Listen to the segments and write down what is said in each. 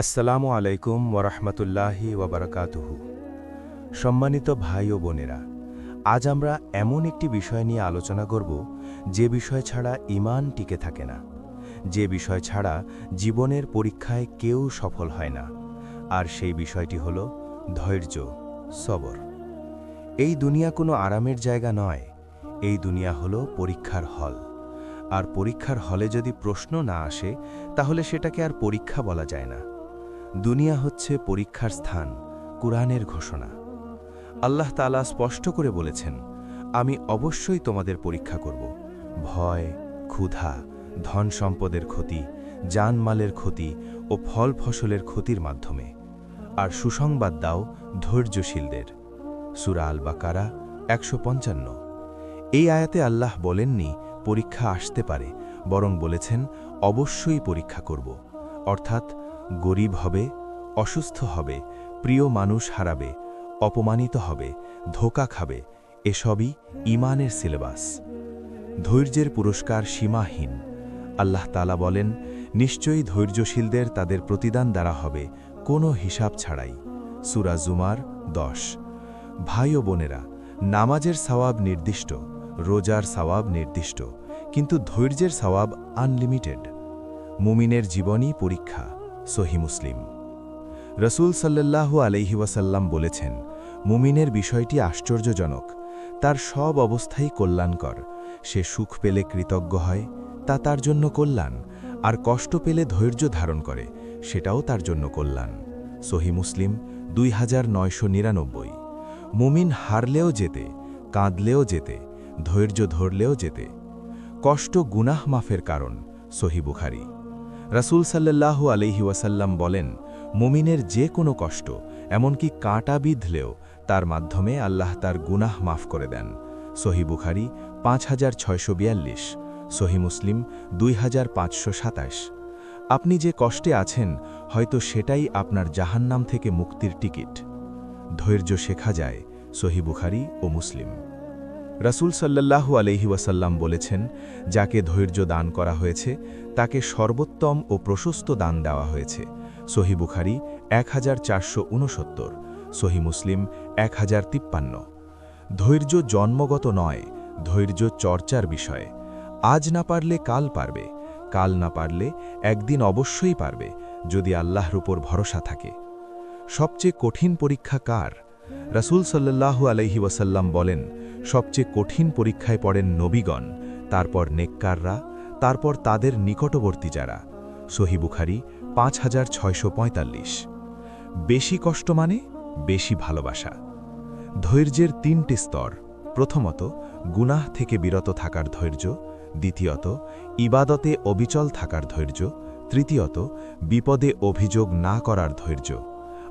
আসসালামু আলাইকুম ওরহমতুল্লাহি ওবরাকাতুহু সম্মানিত ভাই ও বোনেরা, আজ আমরা এমন একটি বিষয় নিয়ে আলোচনা করব যে বিষয় ছাড়া ইমান টিকে থাকে না, যে বিষয় ছাড়া জীবনের পরীক্ষায় কেউ সফল হয় না, আর সেই বিষয়টি হল ধৈর্য, সবর। এই দুনিয়া কোনো আরামের জায়গা নয়, এই দুনিয়া হলো পরীক্ষার হল। আর পরীক্ষার হলে যদি প্রশ্ন না আসে, তাহলে সেটাকে আর পরীক্ষা বলা যায় না। দুনিয়া হচ্ছে পরীক্ষার স্থান, কুরআনের ঘোষণা। আল্লাহ তালা স্পষ্ট করে বলেছেন, আমি অবশ্যই তোমাদের পরীক্ষা করব। ভয়, ক্ষুধা, ধন সম্পদের ক্ষতি, জানমালের ক্ষতি ও ফল ফসলের ক্ষতির মাধ্যমে। আর সুসংবাদ দাও ধৈর্যশীলদের। সুরা আল বাকারা একশো পঞ্চান্ন। এই আয়াতে আল্লাহ বলেননি, পরীক্ষা আসতে পারে, বরং বলেছেন, অবশ্যই পরীক্ষা করব। অর্থাৎ গরিব হবে, অসুস্থ হবে, প্রিয় মানুষ হারাবে, অপমানিত হবে, ধোকা খাবে, এসবই ইমানের সিলেবাস। ধৈর্যের পুরস্কার সীমাহীন। আল্লাহ তালা বলেন, নিশ্চয়ই ধৈর্যশীলদের তাদের প্রতিদান দ্বারা হবে, কোনো হিসাব ছাড়াই। সুরা জুমার দশ। ভাই ও বোনেরা, নামাজের সওয়াব নির্দিষ্ট, রোজার সওয়াব নির্দিষ্ট, কিন্তু ধৈর্যের সওয়াব আনলিমিটেড। মুমিনের জীবনই পরীক্ষা। সহি মুসলিম। রসুল সাল্লাল্লাহু আলহি ওয়াসাল্লাম বলেছেন, মুমিনের বিষয়টি আশ্চর্যজনক। তার সব অবস্থাই কল্যাণকর। সে সুখ পেলে কৃতজ্ঞ হয়, তা তার জন্য কল্যাণ। আর কষ্ট পেলে ধৈর্য ধারণ করে, সেটাও তার জন্য কল্যাণ। সহি মুসলিম দুই হাজার নয়শো নিরানব্বই। মুমিন হারলেও যেতে কাঁদলেও যেতে ধৈর্য ধরলেও যেতে কষ্ট গুনাহ মাফের কারণ, সহি বুখারি। রাসূল সাল্লাল্লাহু আলহি ওয়াসাল্লাম বলেন, মুমিনের যে কোনো কষ্ট, এমনকি কাঁটা বিঁধলেও তার মাধ্যমে আল্লাহ তার গুনাহ মাফ করে দেন। সহি বুখারি পাঁচ হাজার ছয়শো বিয়াল্লিশ, সহি মুসলিম দুই হাজার পাঁচশো সাতাশ। আপনি যে কষ্টে আছেন, হয়তো সেটাই আপনার জাহান্নাম থেকে মুক্তির টিকিট। ধৈর্য শেখা যায় সহি বুখারি ও মুসলিম। রাসূল সাল্লাল্লাহু আলহি ওয়াসাল্লাম বলেছেন, যাকে ধৈর্য দান করা হয়েছে, তাকে সর্বোত্তম ও প্রশস্ত দান দেওয়া হয়েছে। সহি বুখারি এক হাজার চারশো উনসত্তর, সহি মুসলিম এক হাজার তিপ্পান্ন। ধৈর্য জন্মগত নয়, ধৈর্য চর্চার বিষয়। আজ না পারলে কাল পারবে, কাল না পারলে একদিন অবশ্যই পারবে, যদি আল্লাহর উপর ভরসা থাকে। সবচেয়ে কঠিন পরীক্ষা কার? রাসূল সাল্লাল্লাহু আলাইহি ওয়াসাল্লাম বলেন সবচেয়ে কঠিন পরীক্ষায় পড়েন নবীগণ, তারপর নেককাররা, তারপর তাদের নিকটবর্তী যারা। সহি বুখারি, পাঁচ হাজার ছয়শো পঁয়তাল্লিশ। বেশি কষ্ট মানে বেশি ভালোবাসা। ধৈর্যের তিনটি স্তর। প্রথমত, গুনাহ থেকে বিরত থাকার ধৈর্য। দ্বিতীয়ত, ইবাদতে অবিচল থাকার ধৈর্য। তৃতীয়ত, বিপদে অভিযোগ না করার ধৈর্য।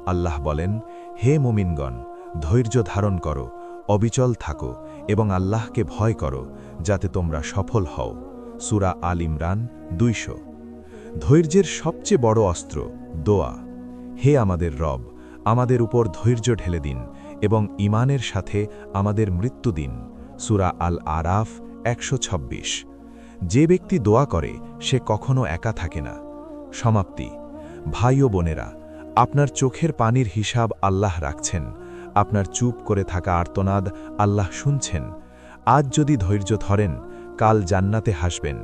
আল্লাহ বলেন, হে মুমিনগণ, ধৈর্য ধারণ করো। অবিচল থাকো এবং আল্লাহকে ভয় করো, যাতে তোমরা সফল হও। সুরা আল ইমরান দুইশো। ধৈর্যের সবচেয়ে বড় অস্ত্র, দোয়া। হে আমাদের রব, আমাদের উপর ধৈর্য ঢেলে দিন এবং ইমানের সাথে আমাদের মৃত্যু দিন। সুরা আল আরাফ একশো যে ব্যক্তি দোয়া করে, সে কখনো একা থাকে না। সমাপ্তি। ভাই ও বোনেরা, আপনার চোখের পানির হিসাব আল্লাহ রাখছেন। আপনার চুপ করে থাকা আর্তনাদ আল্লাহ শুনছেন। আজ যদি ধৈর্য ধরেন, কাল জান্নাতে হাসবেন।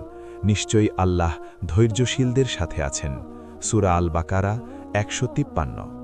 নিশ্চয়ই আল্লাহ ধৈর্যশীলদের সাথে আছেন। সুরা আল বাকারা একশো তিপ্পান্ন।